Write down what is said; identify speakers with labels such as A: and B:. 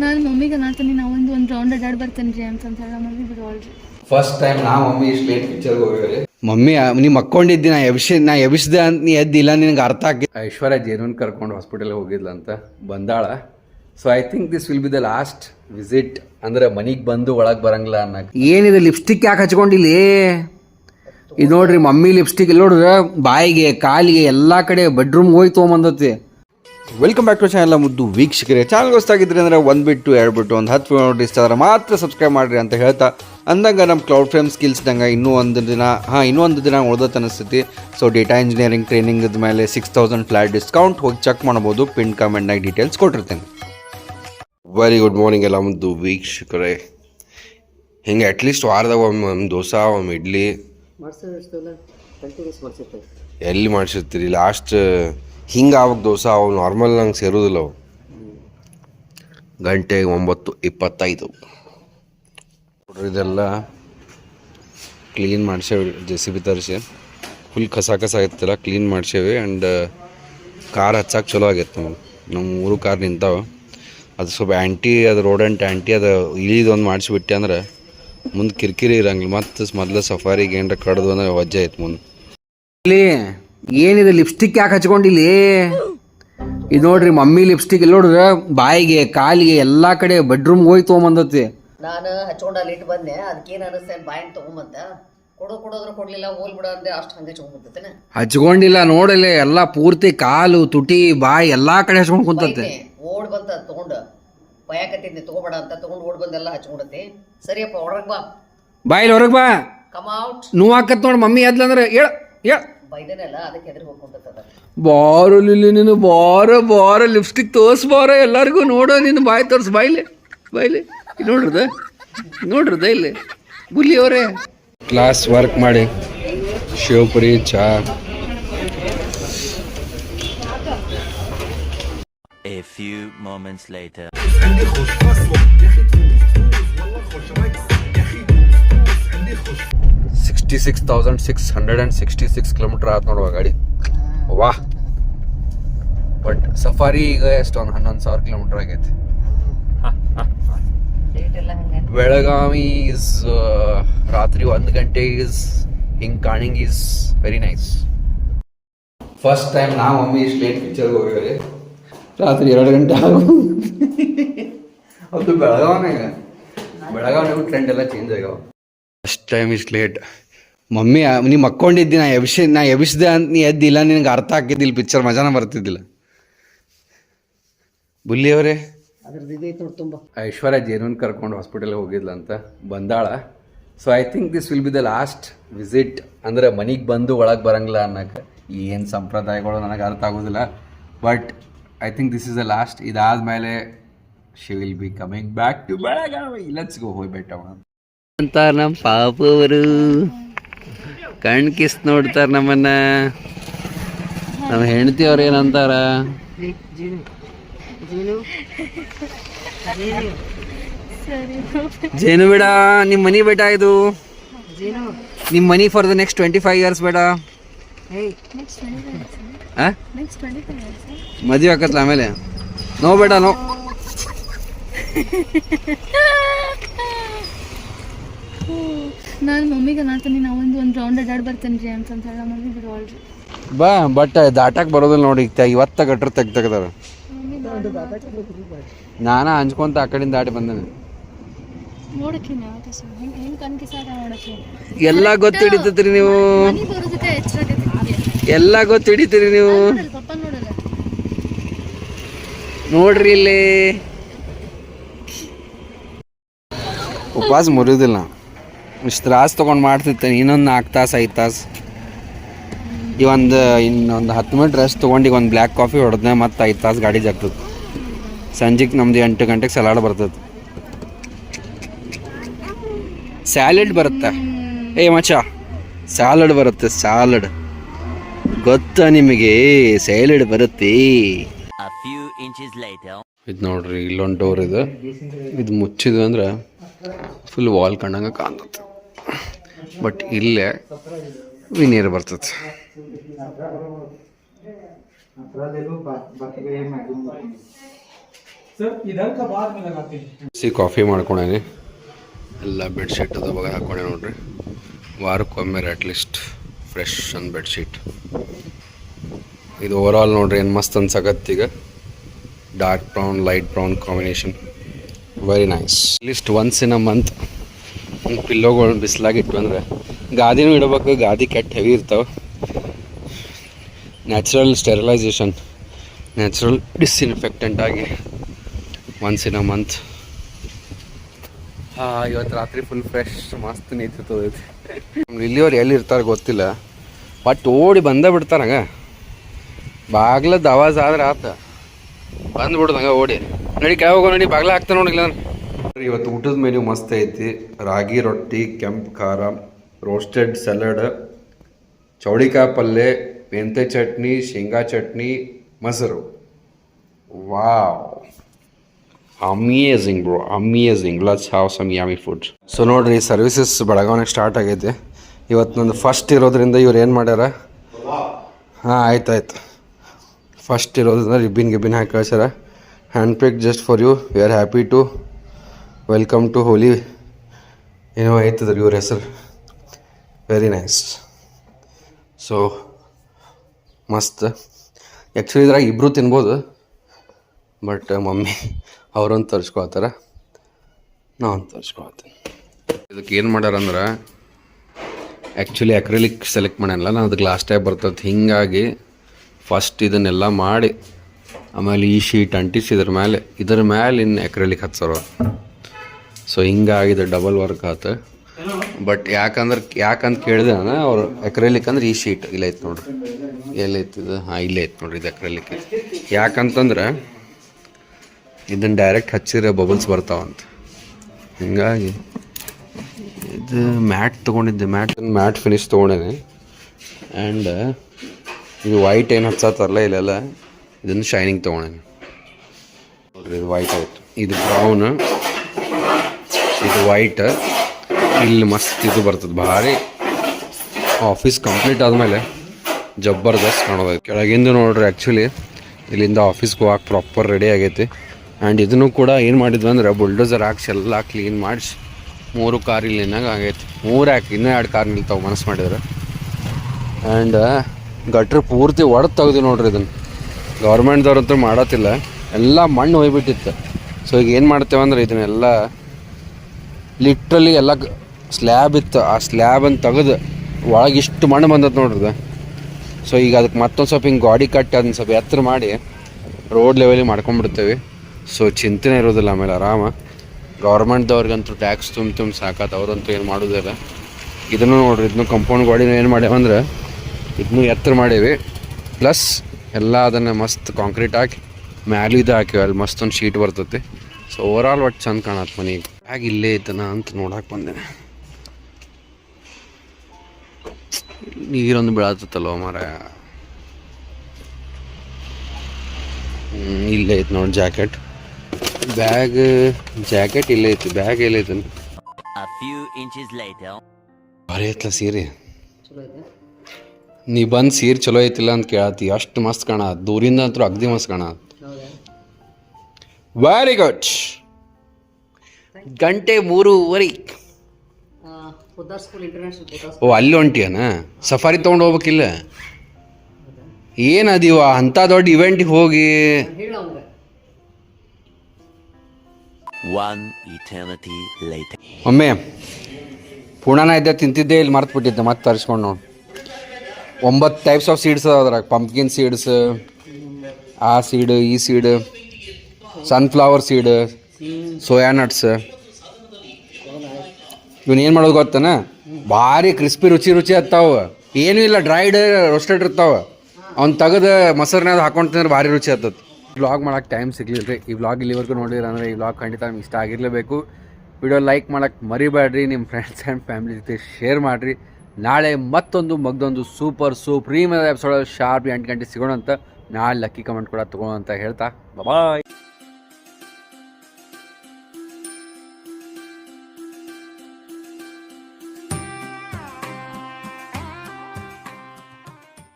A: ನಾನು ಮಮ್ಮಿಗೆ ನಾವು ಒಂದು ಒಂದು ರೌಂಡ್ ಅಡ್ಡಾಡ್ ಬರ್ತೇನೆ ರೀ ಅಂತ ಹೇಳಿ ಮಮ್ಮಿ ಬಿಡೋಳ್ರಿ
B: ಫಸ್ಟ್ ಟೈಮ್ ನಾ ಮಮ್ಮಿ ಇಷ್ಟು ಲೇಟ್ ಪಿಕ್ಚರ್ಗೆ ಹೋಗಿವ್ರಿ. ಮಮ್ಮಿ ನೀ ಮಕ್ಕೊಂಡಿದ್ದಿ ನಾ ಎಬ್ಸಿ ನಾ ಎಬ್ಸಿದೆ ಅಂತ ನೀ ಎದ್ದಿಲ್ಲ ನಿನಗೆ ಅರ್ಥ ಆಗಿ ಐಶ್ವರ್ಯ ಜೇನುನ್ ಕರ್ಕೊಂಡು ಹಾಸ್ಪಿಟಲ್ಗೆ ಹೋಗಿದ್ಲ ಅಂತ ಬಂದಾಳ. So I think this will be the last visit ಅಂದ್ರೆ ಮನಿಗೆ ಬಂದು ಒಳಗೆ ಬರಂಗಿಲ್ಲ ಅನ್ನಕ್ಕೆ ಏನಿದೆ ಲಿಪ್ಸ್ಟಿಕ್ ಯಾಕೆ ಹಚ್ಕೊಂಡಿಲ್ಲಿ ಇದು ನೋಡ್ರಿ ಮಮ್ಮಿ ಲಿಪ್ಸ್ಟಿಕ್ ಇಲ್ಲಿ ನೋಡ್ರಿ ಬಾಯಿಗೆ ಕಾಲಿಗೆ ಎಲ್ಲ ಕಡೆ ಬೆಡ್ರೂಮ್ಗೆ ಹೋಗಿ ತೊಗೊಂಬಂದತಿ. ವೆಲ್ಕಮ್ ಬ್ಯಾಕ್ ಟು ಚಾನಲ್ ಮುದ್ದು ವೀಕ್ಷಕರೇ. ಚಾನಲ್ ಹೊಸ್ತಾಗಿದ್ರಿ ಅಂದ್ರೆ ಒಂದು ಬಿಟ್ಟು ಎರಡು ಬಿಟ್ಟು ಒಂದು ಹತ್ತು ನೋಡಿ ಇಷ್ಟ ಆದ್ರೆ ಮಾತ್ರ ಸಬ್ಸ್ಕ್ರೈಬ್ ಮಾಡಿರಿ ಅಂತ ಹೇಳ್ತಾ ಅಂದಂಗ ನಮ್ಮ ಕ್ಲೌಡ್ ಫ್ರೇಮ್ ಸ್ಕಿಲ್ಸ್ದಂಗೆ ಇನ್ನೂ ಒಂದು ದಿನ ಹಾಂ ಇನ್ನೂ ಒಂದು ದಿನ ಉಳ್ದತ್ ಅನಿಸ್ತೈತಿ. ಸೊ ಡೇಟಾ ಇಂಜಿನಿಯರಿಂಗ್ ಟ್ರೈನಿಂಗ್ ಮೇಲೆ ಸಿಕ್ಸ್ ತೌಸಂಡ್ ಫ್ಲಾಟ್ ಡಿಸ್ಕೌಂಟ್ ಹೋಗಿ ಚೆಕ್ ಮಾಡ್ಬೋದು ಪಿನ್ ಕಮೆಂಟ್ನಾಗ ಡೀಟೇಲ್ಸ್ ಕೊಟ್ಟಿರ್ತೇನೆ. ವೆರಿ ಗುಡ್ ಮಾರ್ನಿಂಗ್ ಎಲ್ಲ ಮುದ್ದು ವೀಕ್ಷಕರೇ. ಹಿಂಗೆ ಅಟ್ಲೀಸ್ಟ್ ವಾರದಾಗ ಒಮ್ಮೆ ಒಮ್ಮೆ ದೋಸೆ ಒಮ್ಮೆ ಇಡ್ಲಿ. ಎಲ್ಲಿ ಮಾಡಿಸಿರ್ತೀರಿ? ಲಾಸ್ಟ್ ಹಿಂಗೆ ಆವಾಗ ದೋಸೆ, ಅವು ನಾರ್ಮಲ್ ನಂಗೆ ಸೇರೋದಿಲ್ಲ ಅವು. ಗಂಟೆಗೆ ಒಂಬತ್ತು ಇಪ್ಪತ್ತೈದು. ಇದೆಲ್ಲ ಕ್ಲೀನ್ ಮಾಡ್ಸೇವೆ ಜೆ ಸಿ ಬಿ ತರಿಸಿ. ಫುಲ್ ಕಸ ಕಸ ಆಗಿತ್ತಲ್ಲ ಕ್ಲೀನ್ ಮಾಡ್ಸೇವಿ ಆ್ಯಂಡ್ ಕಾರ್ ಹಚ್ಚಕ್ಕೆ ಚಲೋ ಆಗೈತೆ ನಮ್ಮ ಮೂರು ಕಾರ್ ನಿಂತಾವೆ. ಅದು ಸ್ವಲ್ಪ ಆ್ಯಂಟಿ ಅದು ರೋಡ್ ಆ್ಯಂಟ್ ಆ್ಯಂಟಿ ಅದು ಇಳಿದೊಂದು ಮಾಡಿಸಿಬಿಟ್ಟೆ ಅಂದ್ರೆ ಮುಂದೆ ಕಿರಿಕಿರಿ ಇರಂಗಿಲ್ಲ. ಮತ್ತು ಮೊದಲು ಸಫಾರಿಗೆ ಏನರ ಕಡ್ದು ಅಂದ್ರೆ ವಜ್ಜೆ ಆಯ್ತು ಮುಂದೆ. ಏನಿದೆ ಲಿಪ್ಸ್ಟಿಕ್ ಯಾಕೆ ಹಚ್ಕೊಂಡಿಲ್ಲಿ ಇದು ನೋಡ್ರಿ ಮಮ್ಮಿ ಲಿಪ್ಸ್ಟಿಕ್ ಇಲ್ಲಿ ನೋಡಿದ್ರೆ ಬಾಯಿಗೆ ಕಾಲಿಗೆ ಎಲ್ಲಾ ಕಡೆ ಬೆಡ್ರೂಮ್ ಹೋಗಿ ತೊಗೊಂಬಂದತಿ.
C: ನಾನು ಹಚ್ಕೊಂಡು ಅಲ್ಲಿ ಇಟ್ಟು ಬಂದೆ ಅದಕ್ಕೇನು ಅನಿಸ್ತೇನೆ ಬಾಯಿನ ತೊಗೊಂಬಂತ ಕೊಡು ಕೊಡೋದ್ರು ಕೊಡ್ಲಿಲ್ಲ ಹೋಲ್ ಬಿಡ ಅಂದೆ ಅಷ್ಟು ಹಂಗೆ ತೊಗೊಂಬಂತೇನೆ
B: ಹಚ್ಕೊಂಡಿಲ್ಲ ನೋಡಲಿ ಎಲ್ಲ ಪೂರ್ತಿ ಕಾಲು ತುಟಿ ಬಾಯಿ ಎಲ್ಲಾ ಕಡೆ ಹಚ್ಕೊಂಡು ಕುಂತತ್ತೆ
C: ಓಡ್ ಬಂತ ತಗೊಂಡು. ಬಯಾಕತ್ತಿದ್ದೆ ತಗೋಬೇಡ ಅಂತ ತಗೊಂಡು ಓಡ್ ಬಂದೆಲ್ಲ ಹಚ್ಕೊಂಡತಿ. ಸರಿಯಪ್ಪ ಹೊರಗೆ ಬಾ.
B: ಬಾಯಿಲ್ ಹೊರಗೆ ಬಾ.
C: ಕಮ್ ಔಟ್
B: ನೋವು ಹಾಕತ್ ನೋಡಿ ಮಮ್ಮಿ ಅದ್ಲಂದ್ರೆ ಹೇಳ ಹೇಳ.
C: ಬೈದನೆಲ್ಲ ಅದಕ್ಕೆ ಎದುರು ಹೋಗ್ಕೊಂಡದ
B: ಬಾರೋ ಲಿಲ್ಲಿ ನೀನು ಬಾರ ಬಾರ ಲಿಪ್ಸ್ಟಿಕ್ ತೋರ್ಸ್ ಬಾರ ಎಲ್ಲರಿಗೂ ನೋಡು ನೀನು ಬಾಯಿ ತೋರ್ಸ್. ಬೈಲಿ ಬೈಲಿ ನೋಡ್ರದ? ನೋಡ್ರದ ಇಲ್ಲಿ? ಅವರೇ. ಕ್ಲಾಸ್ ವರ್ಕ್ ಮಾಡಿ. ಶಿವಪುರಿ ಚಾ.
D: A few moments later.
B: Sixty six thousand six hundred and sixty six kilometre ಆಯ್ತು ನೋಡುವ ಗಾಡಿ. ವಾಹ್ ಬಟ್ ಸಫಾರಿ ಈಗ ಎಷ್ಟು? ಒಂದು ಹನ್ನೊಂದು ಸಾವಿರ ಕಿಲೋಮೀಟ್ರ್ ಆಗೈತೆ. ಬೆಳಗಾವಿ ಇಸ್ ರಾತ್ರಿ ಒಂದು ಗಂಟೆ ಇಸ್ ಹಿಂಗ್ ಕಾಣಿಂಗ್ is very nice first time ನಾವು ಮಮ್ಮಿ ಇಷ್ಟು ಲೇಟ್ ಪಿಕ್ಚರ್ಗೆ ಹೋಗಿವ್ರಿ. ರಾತ್ರಿ ಎರಡು ಗಂಟೆ ಆಗೋದು. ಅದು ಬೆಳಗಾವನಾಗ ಬೆಳಗಾವನಾಗ ಟ್ರೆಂಡ್ ಎಲ್ಲ ಚೇಂಜ್ ಆಗ್ಯಾವ. First time is late mummy ನೀ ಮಕ್ಕೊಂಡಿದ್ದಿ ನಾ ಎಬ್ಸಿ ನಾ ಎಬ್ಸಿದೆ ಅಂತ ನೀ ಎದ್ದಿಲ್ಲ ನಿನಗೆ ಅರ್ಥ ಆಗ್ತಿದ್ದಿಲ್ಲ ಪಿಕ್ಚರ್ ಮಜಾನ ಬರ್ತಿದ್ದಿಲ್ಲ. ಬುಲ್ಲಿ ಅವರೇ. ಐಶ್ವರ್ಯ ಜೇನುನ್ ಕರ್ಕೊಂಡು ಹಾಸ್ಪಿಟಲ್ಗೆ ಹೋಗಿದ್ಲ ಅಂತ ಬಂದಾಳ. So I think this will be the last visit ಅಂದ್ರೆ ಮನೆಗೆ ಬಂದು ಒಳಗೆ ಬರಂಗಿಲ್ಲ ಅನ್ನಕ್ಕೆ ಏನು ಸಂಪ್ರದಾಯಗಳು ನನಗೆ ಅರ್ಥ ಆಗೋದಿಲ್ಲ. But I think this is the last ಇದಾದ್ಮೇಲೆ she will be coming back to Belagavi let's go ಹೋಗಿ ಬೆಟ್ಟ ಅಂತ ನಮ್ಮ ಪಾಪು ಅವರು ಕಣ್ ಕಿಸ್ ನೋಡ್ತಾರ ನಮ್ಮನ್ನ. ನಮ್ಮ ಹೆಂಡತಿ ಅವ್ರು ಏನಂತಾರ ಜೇನು ಬೇಡ ನಿಮ್ಮ ಮನಿ ಬೇಟ ಇದು. ನಿಮ್ಮ ಮನಿ for the next twenty five years ಬೇಡ ಮದುವೆ ಹಾಕತ್ಲ ಆಮೇಲೆ? ನೋ ಬೇಡ, ನೋ.
A: ನಾನು ಮಮ್ಮಿಗೆ ಅನ್ನತೀನಿ ನಾವು ಒಂದು ಒಂದು ರೌಂಡ್ ಅಡ್ಡಾಡ್ ಬರ್ತೇನೆ ರೀ ಅಂತ ಹೇಳಿ ಮಮ್ಮಿ ಬಿಡೋಳ್ರಿ
B: ಬಾ ಬಟ್ ದಾಟಕ್ಕೆ ಬರೋದಿಲ್ಲ ನೋಡಿ ಈಗ ಇವತ್ತ ಗಟ್ರ ತೆಗ್ ತೆಗ್ದಾರ ನಾನ ಹಂಚ್ಕೊಂತ ಆ ಕಡೆಯಿಂದ ದಾಟಿ ಬಂದೇನೆ.
A: ನೋಡಕ್ಕೆ ಹೆಂಗೆ ಹೆಂಗೆ ಕಣ್ಕಿಸಾಗ ನೋಡಕ್ಕೆ?
B: ಎಲ್ಲ ಗೊತ್ತು ಹಿಡಿತತ್ರಿ ನೀವು.
A: ಬರೋದಕ್ಕೆ
B: ಎಲ್ಲ ಗೊತ್ತು ಹಿಡಿತೀರಿ ನೀವು.
A: ಪಪ್ಪ ನೋಡಲ್ಲ.
B: ನೋಡ್ರಿ ಇಲ್ಲಿ. ಉಪವಾಸ ಮುರಿಯೋದಿಲ್ಲ. ಇಷ್ಟು ತ್ರಾಸು ತೊಗೊಂಡು ಮಾಡ್ತಿರ್ತೇನೆ. ಇನ್ನೊಂದು ನಾಲ್ಕು ತಾಸು ಐದು ತಾಸು. ಈ ಒಂದು ಇನ್ನೊಂದು ಹತ್ತು ಮಿನಿಟ್ ರೆಸ್ಟ್ ತೊಗೊಂಡು ಈಗ ಒಂದು ಬ್ಲ್ಯಾಕ್ ಕಾಫಿ ಹೊಡೆದ್ನೆ ಮತ್ತು ಐದು ತಾಸು ಗಾಡಿ ಜಾಗ್ತದೆ ಸಂಜೆಗೆ ನಮ್ಮದು ಎಂಟು ಗಂಟೆಗೆ ಸಲಾಡ್ ಬರ್ತದೆ ಸ್ಯಾಲಡ್ ಬರುತ್ತೆ. ಏ ಮಚ್ಚ ಸ್ಯಾಲಡ್ ಬರುತ್ತೆ ಸ್ಯಾಲಡ್ ಗೊತ್ತಾ ನಿಮಗೆ? ಸ್ಯಾಲಡ್ ಬರುತ್ತೆ. ಇದು ನೋಡ್ರಿ ಇಲ್ಲೊಂದು ಡೋರ್ ಇದು. ಇದು ಮುಚ್ಚಿದ್ವಿ ಅಂದ್ರೆ ಫುಲ್ ವಾಲ್ ಕಂಡಂಗೆ ಕಾಣುತ್ತೆ. ಬಟ್ ಇಲ್ಲೇ ವಿನಿಯರ್ ಬರ್ತದೆ. ಸಿ ಕಾಫಿ ಮಾಡ್ಕೊಂಡೇನಿ ಎಲ್ಲ ಬೆಡ್ಶೀಟ್ ಅದು ಬಗ್ಗೆ ಹಾಕೊಂಡೆ ನೋಡ್ರಿ. ವಾರಕ್ಕೊಮ್ಮೆ ಅಟ್ಲೀಸ್ಟ್ ಫ್ರೆಶ್ ಒಂದು ಬೆಡ್ಶೀಟ್ ಇದು ಓವರ್ ಆಲ್ ನೋಡ್ರಿ ಏನು ಮಸ್ತ್ ಅನ್ಸಕತ್ತೀಗ dark brown light brown combination very nice at least once in a month ಒಂದು ಪಿಲ್ಲೋಗಳು ಬಿಸಿಲಾಗಿಟ್ಟು ಅಂದ್ರೆ ಗಾದಿನೂ ಇಡಬೇಕು ಗಾದಿ ಕೆಟ್ಟ ಹೆವಿ ಇರ್ತಾವೆ. ನ್ಯಾಚುರಲ್ ಸ್ಟೆರಿಲೈಸೇಷನ್ ನ್ಯಾಚುರಲ್ ಡಿಸ್ಇನ್ಫೆಕ್ಟೆಂಟಾಗಿ ಒನ್ಸ್ ಇನ್ ಅ ಮಂತ್ ಹಾಂ ಇವತ್ತು ರಾತ್ರಿ ಫುಲ್ ಫ್ರೆಶ್ ಮಸ್ತ್ ನೀತಿರ್ತದೆ ಇಲ್ಲಿಯವ್ರು ಎಲ್ಲಿ ಇರ್ತಾರೆ ಗೊತ್ತಿಲ್ಲ. ಬಟ್ ಓಡಿ ಬಂದೇ ಬಿಡ್ತಾರಂಗ ಬಾಗ್ಲದ ಆವಾಜ್ ಆದ್ರೆ ಆತ. ಬಂದ್ಬಿಡ್ದಂಗ ಹಂಗೆ ಓಡಿ. ನಡಿ ಕೆಳಗೆ ಹೋಗೋ ನಡಿ ಬಾಗ್ಲ ಹಾಕ್ತಾನೆ ನೋಡಿಲ್ಲ ಇವತ್ತು ಊಟದ ಮೇಲೆ ಮಸ್ತ್ ಐತಿ. ರಾಗಿ ರೊಟ್ಟಿ, ಕೆಂಪು ಖಾರ ರೋಸ್ಟೆಡ್ ಸಲಾಡ್ ಚೌಳಿಕಾಯಿ ಪಲ್ಯ ಮೆಂತೆ ಚಟ್ನಿ, ಶೇಂಗಾ ಚಟ್ನಿ, ಮೊಸರು. Wow. Amazing bro amazing let's have some yummy food so ನೋಡ್ರಿ ಸರ್ವಿಸಸ್ ಬೆಳಗಾವಿನಾಗ ಸ್ಟಾರ್ಟ್ ಆಗೈತೆ. ಇವತ್ತು ನಂದು ಫಸ್ಟ್ ಇರೋದ್ರಿಂದ ಇವ್ರು ಏನು ಮಾಡ್ಯಾರ? ಹಾಂ ಆಯ್ತಾಯ್ತು ಆಯ್ತು. ಫಸ್ಟ್ ಇರೋದ್ರಿಂದ ರಿಬ್ಬಿನ್ ಗಿಬ್ಬಿನ್ ಹಾಕಿ ಕಳ್ಸ್ಯಾರ. Hand pick just for you we are happy to welcome to Holi ಏನೋ ಆಯ್ತದ್ರಿ ಇವ್ರ ಹೆಸರು. ವೆರಿ ನೈಸ್ ಸೊ ಮಸ್ತ್. ಆ್ಯಕ್ಚುಲಿ ಇದ್ರಾಗ ಇಬ್ಬರು ತಿನ್ಬೋದು. ಬಟ್ ಮಮ್ಮಿ ಅವ್ರೊಂದು ತರ್ಸ್ಕೊಳ್ತಾರೆ ನಾವೊಂದು ತರಿಸ್ಕೊಳ್ತೀನಿ ಇದಕ್ಕೆ ಏನು ಮಾಡ್ಯಾರಂದ್ರೆ ಆ್ಯಕ್ಚುಲಿ ಅಕ್ರಿಲಿಕ್ ಸೆಲೆಕ್ಟ್ ಮಾಡ್ಯಾನಲ್ಲ, ನಾನು ಅದು ಲಾಸ್ಟ್ ಟೈಪ್ ಬರ್ತದೆ ಹೀಗಾಗಿ ಫಸ್ಟ್ ಇದನ್ನೆಲ್ಲ ಮಾಡಿ, ಆಮೇಲೆ ಈ ಶೀಟ್ ಅಂಟಿಸಿ ಇದ್ರ ಮೇಲೆ ಇದ್ರ ಮೇಲೆ ಇನ್ನು ಅಕ್ರಿಲಿಕ್ ಹಚ್ಚಾರ ಸೊ ಹಿಂಗೆ ಆಗಿದೆ ಡಬಲ್ ವರ್ಕ್ ಆತ. ಬಟ್ ಯಾಕಂದ್ರೆ, ಯಾಕಂತ ಕೇಳಿದೆ ನಾನು, ಅವ್ರು ಎಕ್ರೆಲಿಕ್ ಅಂದ್ರೆ ಈ ಶೀಟ್ ಇಲ್ಲ ಐತೆ ನೋಡ್ರಿ. ಎಲ್ಲೈತಿ ಇದು? ಹಾಂ, ಇಲ್ಲೇ ಐತೆ ನೋಡ್ರಿ ಇದು ಎಕ್ರೆಲಿಕ್ ಯಾಕಂತಂದ್ರೆ ಇದನ್ನು ಡೈರೆಕ್ಟ್ ಹಚ್ಚಿದ್ರೆ ಬಬಲ್ಸ್ ಬರ್ತಾವಂತ. ಹಿಂಗಾಗಿ, ಇದು ಮ್ಯಾಟ್ ತೊಗೊಂಡಿದ್ದೆ. ಮ್ಯಾಟ್ ಮ್ಯಾಟ್ ಫಿನಿಶ್ ತೊಗೊಂಡೇನೆ. ಆ್ಯಂಡ್ ಇದು ವೈಟ್ ಏನು ಹಚ್ಚತ್ತಾರಲ್ಲ ಇಲ್ಲೆಲ್ಲ, ಇದನ್ನು ಶೈನಿಂಗ್ ತೊಗೊಂಡೇನೆ. ನೋಡ್ರಿ, ಇದು ವೈಟ್ ಆಯಿತು. ಇದು ಬ್ರೌನ್ ಇದು ವೈಟ್ ಇಲ್ಲಿ ಮಸ್ತ್ ಇದು ಬರ್ತದೆ, ಭಾರಿ. ಆಫೀಸ್ ಕಂಪ್ಲೀಟ್ ಆದಮೇಲೆ ಜಬರ್ದಸ್ತ್ ಕಾಣೋದೈತೆ. ಕೆಳಗಿಂದ ನೋಡ್ರಿ ಆ್ಯಕ್ಚುಲಿ ಇಲ್ಲಿಂದ ಆಫೀಸ್ಗೆ ಹೋಗಕ್ಕೆ ಪ್ರಾಪರ್ ರೆಡಿ ಆಗೈತಿ. ಆ್ಯಂಡ್ ಇದನ್ನು ಕೂಡ ಏನು ಮಾಡಿದ್ವಿ ಅಂದ್ರೆ ಬುಲ್ಡೋಸರ್ ಹಾಕ್ಸಿ, ಎಲ್ಲ ಕ್ಲೀನ್ ಮಾಡಿಸಿ ಮೂರು ಕಾರ್ ಇಲ್ಲಿನಾಗ ಆಗೈತಿ. ಮೂರು ಹಾಕಿ ಇನ್ನೂ ಎರಡು ಕಾರ್ ನಿಲ್ತಾವೆ ಮನಸ್ಸು ಮಾಡಿದ್ರೆ. ಆ್ಯಂಡ್ ಗಟ್ರ ಪೂರ್ತಿ ಒಡೆದು ತೆಗ್ದು ನೋಡ್ರಿ ಇದನ್ನು ಗೌರ್ಮೆಂಟ್ದವ್ರಂತೂ ಮಾಡತ್ತಿಲ್ಲ. ಎಲ್ಲ ಮಣ್ಣು ಹೋಗ್ಬಿಟ್ಟಿತ್ತು. ಸೊ ಈಗ ಏನು ಮಾಡ್ತೇವೆ ಅಂದ್ರೆ ಇದನ್ನೆಲ್ಲ ಲಿಟ್ರಲಿ ಎಲ್ಲ ಸ್ಲ್ಯಾಬ್ ಇತ್ತು. ಆ ಸ್ಲ್ಯಾಬನ್ನು ತೆಗೆದು ಒಳಗೆ ಇಷ್ಟು ಮಣ್ಣು ಬಂದದ್ದು ನೋಡ್ರಿ. ಸೊ ಈಗ ಅದಕ್ಕೆ ಮತ್ತೊಂದು ಸ್ವಲ್ಪ ಹಿಂಗೆ ಗಾಡಿ ಕಟ್ಟಿ ಅದನ್ನ ಸ್ವಲ್ಪ ಎತ್ತರ ಮಾಡಿ ರೋಡ್ ಲೆವೆಲಿಗೆ ಮಾಡ್ಕೊಂಡ್ಬಿಡ್ತೇವೆ. ಸೊ ಚಿಂತೆನೇ ಇರೋದಿಲ್ಲ ಆಮೇಲೆ ಆರಾಮ. ಗೌರ್ಮೆಂಟ್ದವ್ರಿಗಂತೂ ಟ್ಯಾಕ್ಸ್ ತುಂಬ ತುಂಬ ಸಾಕತ್ತು ಅವ್ರಂತೂ ಏನು ಮಾಡೋದಿಲ್ಲ. ಇದನ್ನು ನೋಡ್ರಿ, ಇದನ್ನು ಕಂಪೌಂಡ್ ಗಾಡಿನೂ ಏನು ಮಾಡ್ಯಾವಂದ್ರೆ ಇದನ್ನು ಎತ್ತರ ಮಾಡೇವಿ. ಪ್ಲಸ್ ಎಲ್ಲ ಅದನ್ನು ಮಸ್ತ್ ಕಾಂಕ್ರೀಟ್ ಹಾಕಿ ಮ್ಯಾಲಿದ ಹಾಕಿವಿ ಅಲ್ಲಿ ಮಸ್ತ್ ಒಂದು ಶೀಟ್ ಬರ್ತೈತಿ. ಸೊ ಓವರ್ ಆಲ್ ಒಟ್ಟು ಚಂದ ಕಾಣತ್ತೆ ಮನೆಗೆ. ಬ್ಯಾಗ್ ಇಲ್ಲೇ ಐತನ ಅಂತ ನೋಡಕ್ಕೆ ಬಂದೆ. ನೀರೊಂದು ಬೀಳತ್ತಲ್ವ ಮರ ಇಲ್ಲೇ ಐತೆ ನೋಡಿ ಜಾಕೆಟ್. ಬ್ಯಾಗ್ ಜಾಕೆಟ್ ಇಲ್ಲೇ ಐತಿ ಬ್ಯಾಗ್
D: ಇಲ್ಲೇ later.
B: ಭಾರಿ ಐತ್ಲ ಸೀರೆ. ನೀ ಬಂದು ಸೀರೆ ಚಲೋ ಐತಿಲ್ಲ ಅಂತ ಕೇಳತ್ತಿ ಅಷ್ಟು ಮಸ್ತ್ ಕಾಣ ದೂರಿಂದ ಅಂತೂ ಅಗ್ದಿ ಮಸ್ತ್ ಕಾಣ
C: ಹೌದಾ?
B: ವೆರಿ ಗುಡ್ ಗಂಟೆ ಮೂರುವರೆ. ಓ ಅಲ್ಲಿ ಹೊಂಟಿಯನ ಸಫಾರಿ ತೊಗೊಂಡು ಹೋಗ್ಬೇಕಿಲ್ಲ? ಏನದಿವ ಅಂಥ ದೊಡ್ಡ ಇವೆಂಟಿಗೆ ಹೋಗಿ. ಒಮ್ಮೆ ಪುಣಾನ ಇದ್ದೆ ತಿಂತಿದ್ದೆ ಇಲ್ಲಿ ಮರ್ತು ಬಿಟ್ಟಿದ್ದೆ ಮತ್ತೆ ತರಿಸ್ಕೊಂಡು ನೋಡಿ. ಒಂಬತ್ತು ಟೈಪ್ಸ್ ಆಫ್ ಸೀಡ್ಸ್ ಅದ್ರಾಗ ಪಂಪ್ಕಿನ್ ಸೀಡ್ಸ್ ಆ ಸೀಡ್ ಈ seed sunflower seed soya nuts ಇವನ್ ಏನು ಮಾಡೋದು ಗೊತ್ತನ? ಭಾರಿ ಕ್ರಿಸ್ಪಿ ರುಚಿ ರುಚಿ ಹತ್ತಾವ ಏನೂ ಇಲ್ಲ ಡ್ರೈಡ್ ರೋಸ್ಟೆಡ್ ಇರ್ತಾವ. ಅವ್ನು ತೆಗೆದು ಮೊಸರನ್ನ ಹಾಕೊಂಡು ತಿಂದ್ರೆ ಭಾರಿ ರುಚಿ ಹತ್ತದ ವ್ಲಾಗ್ ಮಾಡಕ್ಕೆ ಟೈಮ್ ಸಿಗ್ಲಿಲ್ಲ ರೀ ಈ ವ್ಲಾಗ್ ಇಲ್ಲಿವರೆಗೂ ನೋಡಿದ್ರೆ ಅಂದರೆ ಈ ವ್ಲಾಗ್ ಖಂಡಿತ ನಿಮ್ಗೆ ಇಷ್ಟ ಆಗಿರಲೇಬೇಕು. ವಿಡಿಯೋ ಲೈಕ್ ಮಾಡಕ್ಕೆ ಮರಿಬೇಡ್ರಿ ನಿಮ್ಮ ಫ್ರೆಂಡ್ಸ್ ಆ್ಯಂಡ್ ಫ್ಯಾಮಿಲಿ ಜೊತೆ ಶೇರ್ ಮಾಡಿರಿ. ನಾಳೆ ಮತ್ತೊಂದು ಮಗ್ದೊಂದು ಸೂಪರ್ ಸೂಪ್ರೀಮ್ ಎಪಿಸೋಡ್ ಶಾರ್ಪ್ ಎಂಟು ಗಂಟೆ ಸಿಗೋಣ ಅಂತ ನಾಳೆ ಲಕ್ಕಿ ಕಮೆಂಟ್ ಕೂಡ ತೊಗೊಳ್ಳೋ ಅಂತ ಹೇಳ್ತಾ. ಬಾಯ್